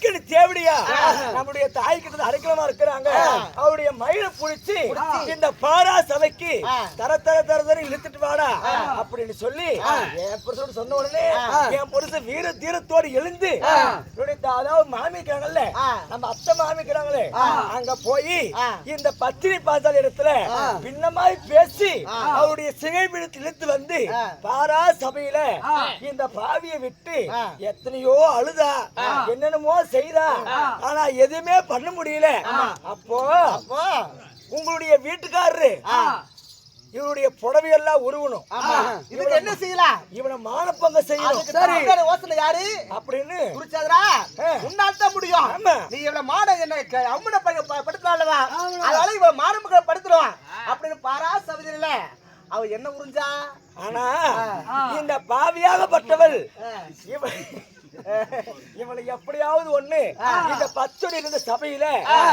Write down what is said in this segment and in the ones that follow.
மைக்கனு தேவடியா? நம்முடைய தாய் கிட்ட அடைக்கலமா இருக்கிறாங்க. அவருடைய மயில புடிச்சு இந்த பாரா சபைக்கு தர தர தர தர இழுத்துட்டு வாடா அப்படின்னு சொல்லி என் புருஷன் சொன்ன உடனே என் புருஷன் வீர தீரத்தோடு எழுந்து அதாவது மாமிக்கிறாங்கல்ல நம்ம அத்தை மாமிக்கிறாங்களே அங்க போய் இந்த பத்தினி பாஞ்சாலி இடத்துல பின்னமாய் பேசி அவருடைய சிகை பிடித்து இழுத்து வந்து பாரா சபையில இந்த பாவியை விட்டு எத்தனையோ அழுதா என்னென்னமோ செய்தா. ஆனா எதுவுமே பண்ண முடியல. அப்போ உங்களுடைய வீட்டுக்காரரு இவருடைய புடவையெல்லாம் உருவணும். இதுக்கு என்ன செய்யலாம்? இவனை மானப்பங்க செய்யணும். தலைவர் யோசனை யாரு? அப்படின்னு குறிச்சாதரா. உன்னால் தான் முடியும். ஆமா. நீ இவ்வளவு மாட என்ன அம்மனை ப- ப- படுத்தலாம்லவா அதனால மாட மக்களை படுத்துருவான். அப்படின்னு பாரா சபதியில அவ என்ன உறிஞ்சா? ஆனா இந்த பாவியாகப்பட்டவள் இவ- இவளை எப்படியாவது ஒண்ணு இந்த பச்சடி இருந்த சபையில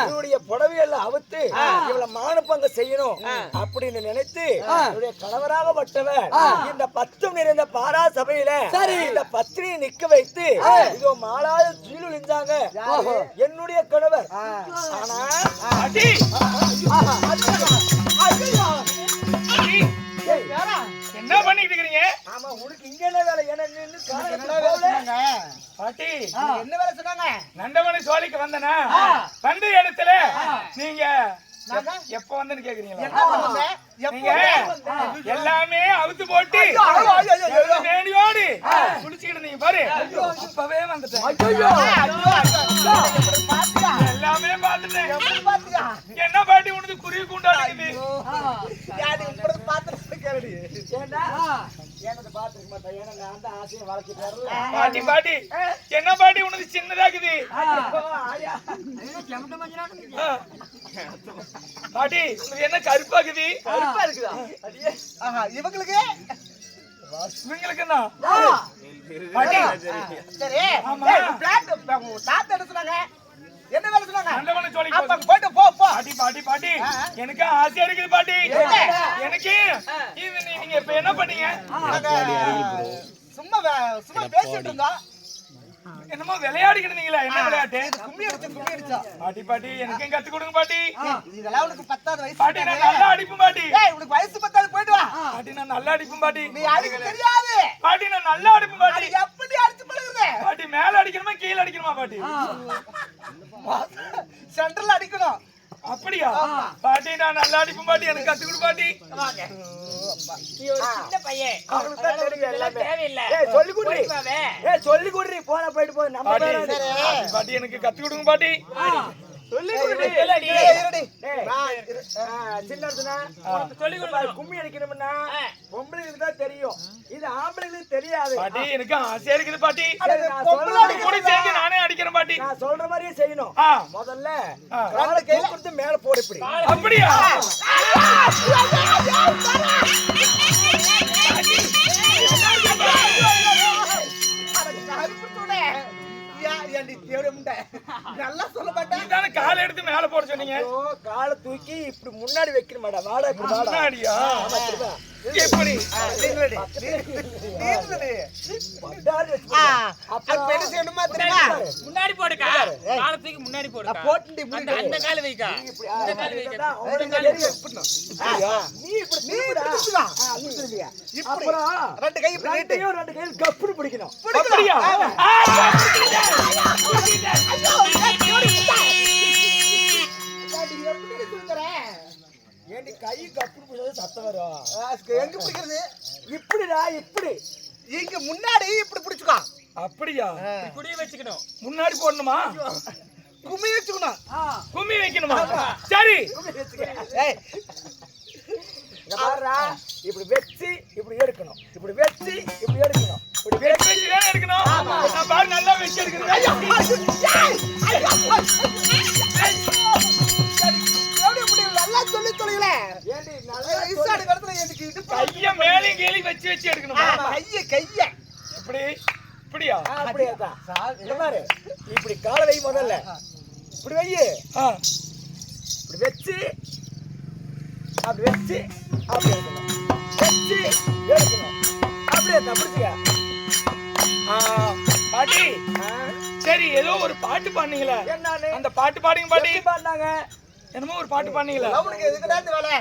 இவருடைய புடவையெல்லாம் அவுத்து இவளை மானப்பங்க செய்யணும் அப்படின்னு நினைத்து இவருடைய கணவராகப்பட்டவர் இந்த பச்சம் நிறைந்த பாரா சபையில இந்த பத்திரியை நிக்க வைத்து இதோ மாலாத கீழ் விழுந்தாங்க என்னுடைய கணவர். ஆனா பண்ணிட்டு இருக்கீங்க ஆமா உனக்கு இங்க என்ன வேலை? என்ன நின்னு காரணத்துல போகல? பாட்டி என்ன வேலை சொன்னாங்க? நண்டவன சோழிக்கு வந்தனா? வந்த இடத்துல நீங்க எப்- எப்ப எல்லாமே அவுத்து போட்டு. வேணியோடு குளிச்சுக்கிட்டு நீங்க பாரு. அப்பவே வந்துட்டேன். எல்லாமே பாத்துட்டேன். என்ன பாட்டி உனது குருவி பார்த்துட்டு கேளுடி. ஏண்டா? எனது பாத்துக்க மாட்டேன். ஏன்னா நான் தான் ஆசையை வளர்த்துட்டு வரல. பாட்டி பாட்டி. என்ன பாட்டி? உனது சின்னதாக்குது. பாட்டி உனது என்ன கருப்பாக்குது? கருப்பா இருக்குதா? அடியே. ஆஹா இவங்களுக்கு? இவங்களுக்கு என்ன? பாட்டி. சரி. ஆமா. ஏய், பிளாட் உங்க தாத்தா என்ன சொன்னாங்க? என்ன வேலை சொன்னாங்க. போயிட்டு போ போ. பாட்டி பாட்டி பாட்டி. எனக்கு ஆசையா இருக்குது பாட்டி. இது நீங்க இப்ப என்ன பண்ணீங்க? சும்மா சும்மா பேசிட்டு இருந்தோம் என்னமோ விளையாடிக்கிட்டு இருந்தீங்களா என்ன விளையாட்டு? கும்மி அடிச்சு கும்மி அடிச்சோம் பாட்டி பாட்டி எனக்கும் கத்து கொடுங்க பாட்டி. இதெல்லாம் உனக்கு பத்தாவது வயசு பாட்டி நான் நல்லா அடிப்பேன் பாட்டி. ஏய் உனக்கு வயசு பத்தாவது போயிட்டு வா. பாட்டி நான் நல்லா அடிப்பேன் பாட்டி. நீ அடிக்க தெரியாது. பாட்டி நான் நல்லா அடிப்பேன் பாட்டி. எப்படி அடிச்சு பழகுது பாட்டி மேல அடிக்கணுமா கீழ அடிக்கணுமா பாட்டி? சென்டர்ல அடிக்கணும். அப்படியா? பாட்டி நான் நல்லா அடிப்பேன் பாட்டி. எனக்கு கத்து கொடு பாட்டி. சொல்லி குடுறி போன போயிட்டு போ. நம்ம பாட்டி எனக்கு கத்து கொடுங்க பாட்டி. கும்மி அடிக்கணும்னா ஆ. தெரியும். இது ஆம்பளைங்களுக்கு தெரியாது. பாட்டி எனக்கு ஆசையா இருக்குது பாட்டி. பொம்பளை கூட சேர்ந்து நானே அடிக்கிறேன் பாட்டி. நான் சொல்ற மாதிரியே செய்யணும். முதல்ல. காலை தூக்கிட்டு மேல போடு இப்படி. அப்படியா? தேவடி முண்டை? நல்லா சொல்ல மாட்டேன். காலை எடுத்து மேல போட சொன்னீங்க? காலை தூக்கி இப்படி முன்னாடி வைக்கணுமாடா வாடா இப்படி வாடா. முன்னாடியா. எப்படி. அப்ப. என்ன செய்யணுமா தெரியுமா? முன்னாடி போடுக்கா. காலத்துக்கு முன்னாடி போடுக்கா. போட்டுண்டி அந்த முன்னாடி அந்த கால வைக்கா. இப்படி, இந்த கால வைக்க. அவனுக்கு கால. அப்படியா? நீ இப்படி நீ திரும்புடா. இப்படி திரும்புடா. ஆ, நீ திரும்பியா. இப்படி. அப்புறம் ரெண்டு கை இப்படி ரெண்டு கையில் கப்புனு பிடிக்கணும். அப்படியா? கை கப்புனு பிடிச்சது சத்தம் வரும். ஆ, எங்க பிடிக்கிறது? இப்படிடா இப்படி. இங்க முன்னாடி இப்படி பிடிச்சுக்கோ. அப்படியா? குடிய வச்சுக்கணும். முன்னாடி போடணுமா? கும்மி வச்சுக்கணும்? கும்மி வைக்கணுமா? சரி. ஏய். இங்க பாருடா. இப்படி வச்சு இப்படி எடுக்கணும். இப்படி வச்சு இப்படி எடுக்கணும். இப்படி வெச்சு பாரு நல்லா வச்சு எடுக்கிறேன் இசாடு கடத்துல எனக்கு இது கைய மேலையும் கீழே வச்சு வச்சு எடுக்கணுமா? கைய கைய. இப்படி இப்படியா? அப்படியே பாரு. இப்படி காலை வை முதல்ல. இப்படி வை. இப்படி வச்சு அப்படி வச்சு அப்படி எடுக்கணும். வச்சு எடுக்கணும். அப்படியே தப்பிச்சுக்க ஆ, பாட்டி. சரி ஏதோ ஒரு பாட்டு பாடுனீங்களே. அந்த பாட்டு பாடுங்க பாட்டி. பாடினாங்க? என்னமோ ஒரு பாட்டு பாடுனீங்களே. அவனுக்கு எதுக்குடா இந்த வேலை?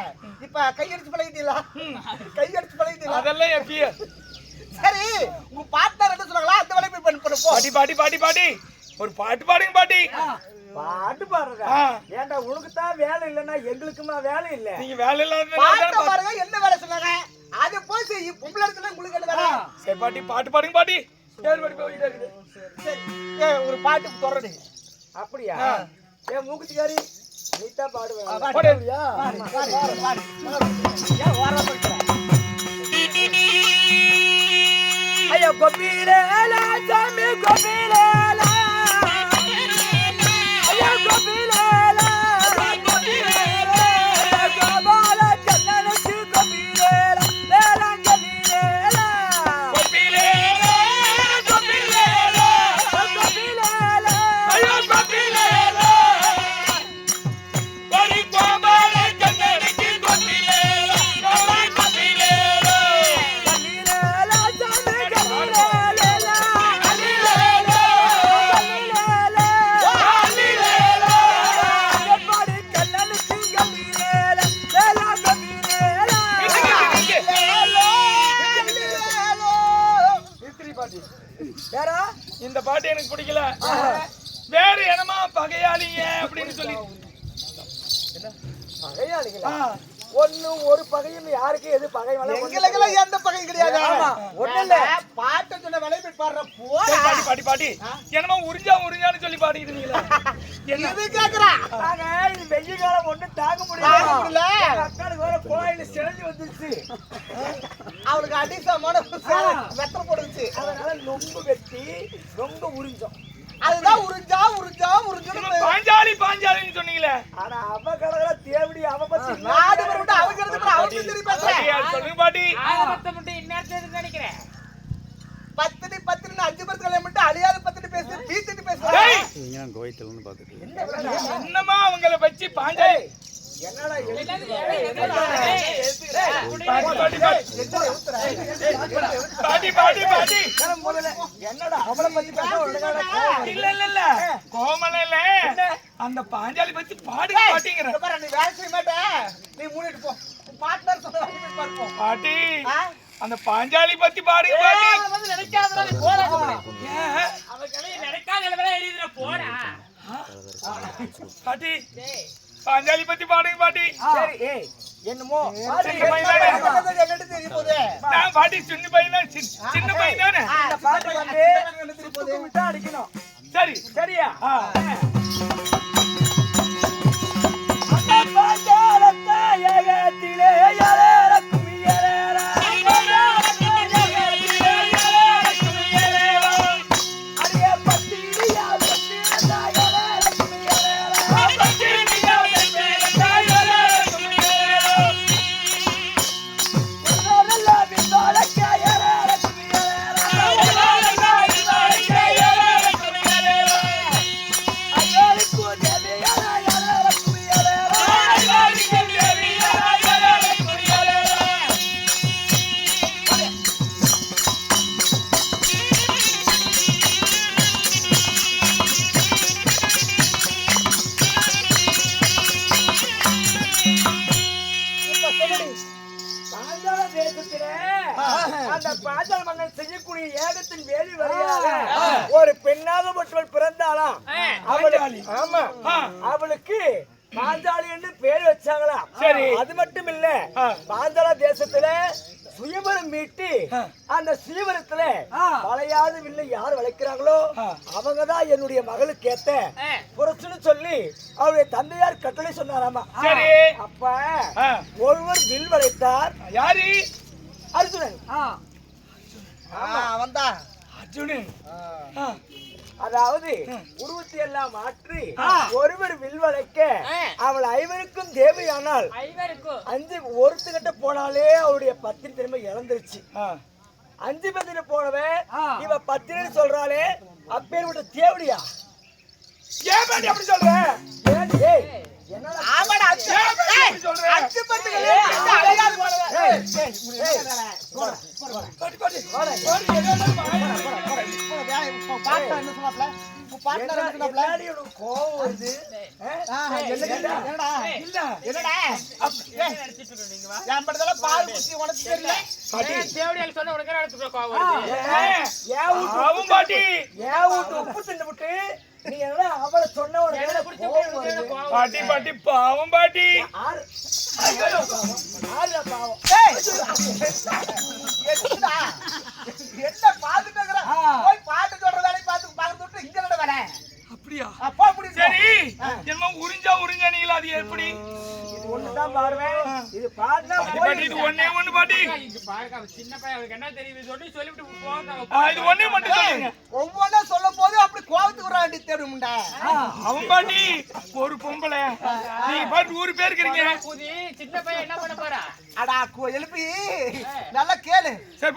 இப்ப கையடிச்சு பழகிட்டீங்களா? கையடிச்சு பழகிட்டீங்களா? அதெல்லாம் சரி உங்க பார்ட்னர் என்ன சொன்னாங்களா அந்த வேலையை போய் பண்ணி பண்ணு போ. பாட்டி பாட்டி பாட்டி பாட்டி. ஒரு பாட்டு பாடுங்க பாட்டி. பாட்டு பாடுறதா. ஏன்டா உனக்கு தான் வேலை இல்லைன்னா எங்களுக்குமா வேலை இல்ல? நீங்க வேலை இல்லாத பாட்ட பாருங்க என்ன வேலை சொன்னாங்க அதை போய் செய் பொம்பளை இடத்துல உங்களுக்கு என்ன வேலை. சரி பாட்டி பாட்டு பாடுங்க பாட்டி. சரி பாட்டி போயிட்டே இருக்குது. சரி ஏய், ஒரு பாட்டு தொடரடி அப்படியா? ஏன் மூக்குத்திக்காரி. நீ தான் பாடுவேன் பாடு. பாடுவியா? பாடு, பாடு, பகையாளிகளா? ஆ, ஒண்ணும் ஒரு பகையும் யாருக்கு எது பகை எங்களுக்கெல்லாம் எந்த பகையும் கிடையாது. ஆமா, ஒண்ணும் இல்ல. பாட்டு சொன்ன போய் பாடுற போடா. சரி, பாட்டி பாட்டி பாட்டி. என்னமோ உறிஞ்சா உறிஞ்சான்னு சொல்லி பாடிக்கிறீங்களா என்ன? இது கேக்குறா. நாங்க இது வெய்ய காலம் ஒண்ணும் தாங்க முடியல. எங்க அக்காளுக்கு வேற கோயில சிறஞ்சு வந்துருச்சு. அவனுக்கு அடிசமான வெத்தலை போடுச்சு அதனால நொங்கு வெட்டி நொங்க உறிஞ்சோம். அதுதான் உறிஞ்சா உறிஞ்சா உறிஞ்சு பாஞ்சாலி பாஞ்சாலின்னு சொன்னீங்களே? ஆனா அவ கடவுள தேவடி அவ பத்தி நாடு வரவிட்டு அவங்க எடுத்து அவங்க திரும்பி பாட்டி பேசுறேன். சொல்லுங்க பாட்டி. ஆகப்பட்ட மட்டும் இந்நேரத்துக்கு நினைக்கிறேன் பத்தினி பத்தினி அஞ்சு கல்யாணம் பண்ணிட்டு அழியாத பத்தினி பேசு பீத்திட்டு பேசுறேன். என்னமா அவங்கள வச்சு பாஞ்சாலி என்னடா என்னது? ஏய், பாட்டி பாட்டி பாட்டி பாட்டி பாட்டி பாட்டி முதல்ல என்னடா அவளை பத்தி பேச ஒழுங்கான கோவம். இல்ல இல்ல இல்ல. கோமலையில அந்த பாஞ்சாலி பத்தி பாடுங்க பாட்டிங்கிற. நீ வேலை செய்ய மாட்ட. நீ மூடிட்டு போ. சொல்ல பாட்டி? அந்த பாஞ்சாலி பத்தி பாடுங்க பாட்டி. அவன் வந்து நினைக்காதடா, நீ போடா சொல்லு. ஏன்? அவங்களுக்கு நடக்காத நிலைமையில எழுதிற போடா. பாட்டி பாஞ்சாலி பத்தி பாடுங்க பாட்டி. சரி ஏய் என்னமோ சின்ன பையன் நான் பாட்டி சின்ன பையன் தான் சின்ன- பையன் தானே? ஆ, இந்த பாட்டு வந்து? சுத்துக்கு விட்டா அடிக்கணும். சரி. சரியா. அந்த அவளுக்கு பாஞ்சாலி என்று பேர் வச்சாங்களா? சரி. அது மட்டும் இல்ல. பாஞ்சால தேசத்துல சுயவரம் மீட்டு அந்த சுயவரத்துல வளையாத வில்லை யார் வளைக்கிறாங்களோ. அவங்கதான் என்னுடைய மகளுக்கு ஏத்த புரட்சுன்னு சொல்லி அவருடைய தந்தையார் கட்டளை சொன்னாராமா. சரி. அப்ப. ஒருவர் வில் வளைத்தார். யாரு? அர்ஜுனன். ஆ, அதாவது உருவத்தை எல்லாம் மாற்றி ஒருவர் வில் வளைக்க அவள் ஐவருக்கும் தேவையானால் ஐவருக்கும். அஞ்சு ஒருத்துக்கிட்ட போனாலே அவருடைய பத்திரி திறமை இழந்துருச்சு. அஞ்சு பத்திரி போனவன் இவ பத்திரின்னு சொல்றாளே அப்பேர் விட்ட தேவடியா? ஏன் அப்படி சொல்ற. ஏன் ஏய் ஆமாடா அச்சு ஏய், ஏய், பாட்டி, என்ன சொன்னாப்ல? கோவம் வருது ஆ, என்னடா? என்னடா? இல்ல. என்னடா? என்ன நினைச்சிட்டு இருக்க நீங்க வா என் படத்துல பால் குச்சி உனக்கு தெரியல? பாட்டி. ஏன் வீட்டு உப்பு தின்னு விட்டு நீ என்ன அவளை சொன்ன உடனே என்ன எனக்கு பிடிச்ச கோவம் உனக்கு என்ன வருது. கோவம் பாட்டி பாட்டி பாவம் பாட்டி? என்ன பாத்துட்டு? போய் பாட்டு சொல்ற வேலையை பாத்து விட்டு இங்க வேலை? அப்படியா ஆ, போ, புடிச்சு போ. சரி என்னமோ உறிஞ்சா உறிஞ்சா நீங்களா அது எப்படி தான் பாருவேன் இது பார்த்தா பாட்டி இது ஒண்ணே ஒண்ணு பாட்டி. இது ஒரு பொம்பளை. நீங்க பாட்டு சின்ன பையன் என்ன பண்ண போறா? அடா எழுப்பி. நல்லா கேளு. சரி